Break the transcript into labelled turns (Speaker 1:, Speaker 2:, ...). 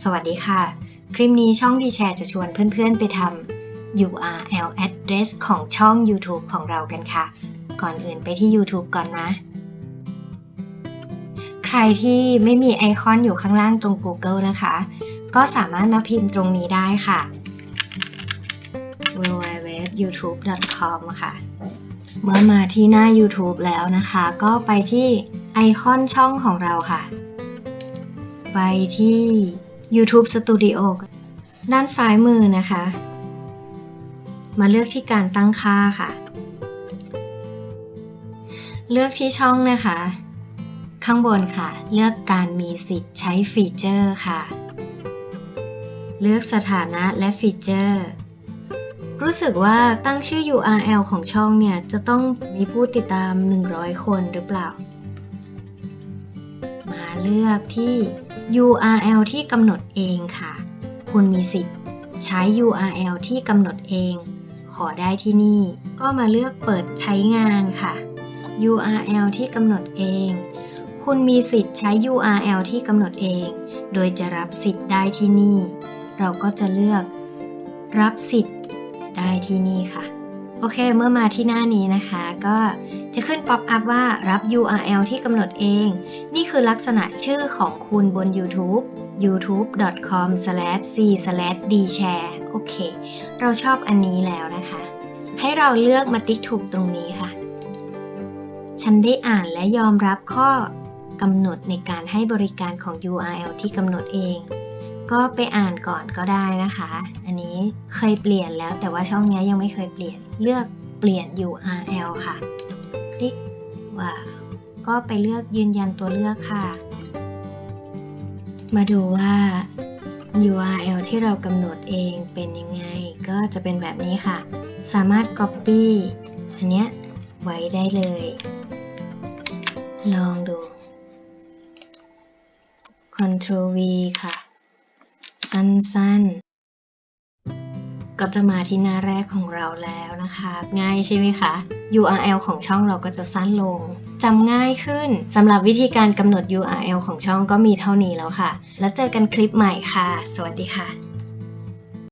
Speaker 1: สวัสดีค่ะ คลิปนี้ช่องดีแชร์จะชวนเพื่อนๆไปทำ URL address ของช่อง YouTube ของเรากันค่ะ ก่อนอื่นไปที่ YouTube ก่อนนะ ใครที่ไม่มีไอคอนอยู่ข้างล่างตรง Google นะคะ ก็สามารถมาพิมพ์ตรงนี้ได้ค่ะ www.youtube.com ค่ะ เมื่อมาที่หน้า YouTube แล้วนะคะ ก็ไปที่ไอคอนช่องของเราค่ะ ไปที่ YouTube Studio ด้านซ้ายมือนะคะ มาเลือกที่การตั้งค่าค่ะ เลือกที่ช่องนะคะ ข้างบนค่ะ เลือกการมีสิทธิ์ใช้ฟีเจอร์ค่ะ เลือกสถานะและฟีเจอร์รู้สึกว่าตั้งชื่อ URL ของช่องเนี่ย จะต้องมีผู้ติดตาม 100 คนหรือเปล่า มาเลือกที่ URL ที่กำหนดเองค่ะ คุณมีสิทธิ์ใช้ URL ที่กำหนดเอง ขอได้ที่นี่ ก็มาเลือกเปิดใช้งานค่ะ URL ที่กำหนดเอง คุณมีสิทธิ์ใช้ URL ที่กำหนดเอง โดยจะรับสิทธิ์ได้ที่นี่ เราก็จะเลือกรับสิทธิ์ได้ที่นี่ค่ะ โอเค เมื่อมาที่หน้านี้นะคะ ก็ จะขึ้นป๊อปอัพว่ารับ URL ที่กำหนดเอง นี่คือลักษณะชื่อของคุณบน YouTube youtube.com/c/dshare โอเค เราชอบอันนี้แล้วนะคะ ให้เราเลือกมาติ๊กถูกตรงนี้ค่ะ ฉันได้อ่านและยอมรับข้อกำหนดในการให้บริการของ URL ที่กำหนดเอง ก็ไปอ่านก่อนก็ได้นะคะ อันนี้เคยเปลี่ยนแล้วแต่ว่าช่องนี้ยังไม่เคยเปลี่ยน เลือกเปลี่ยน URL ค่ะ คลิกว่า ก็ไปเลือกยืนยันตัวเลือกค่ะ มาดูว่า URL ที่เรากำหนดเองเป็นยังไง ก็จะเป็นแบบนี้ค่ะ สามารถ Copy อันเนี้ยไว้ได้เลย ลองดู Ctrl V ค่ะ สั้นๆ ก็จะมาที่หน้าแรกของเราแล้วนะคะ ง่ายใช่ไหมคะ URL ของช่องเราก็จะสั้นลงจำง่ายขึ้นสำหรับวิธีการกำหนด URL ของช่องก็มีเท่านี้แล้วค่ะ แล้วเจอกันคลิปใหม่ค่ะ สวัสดีค่ะ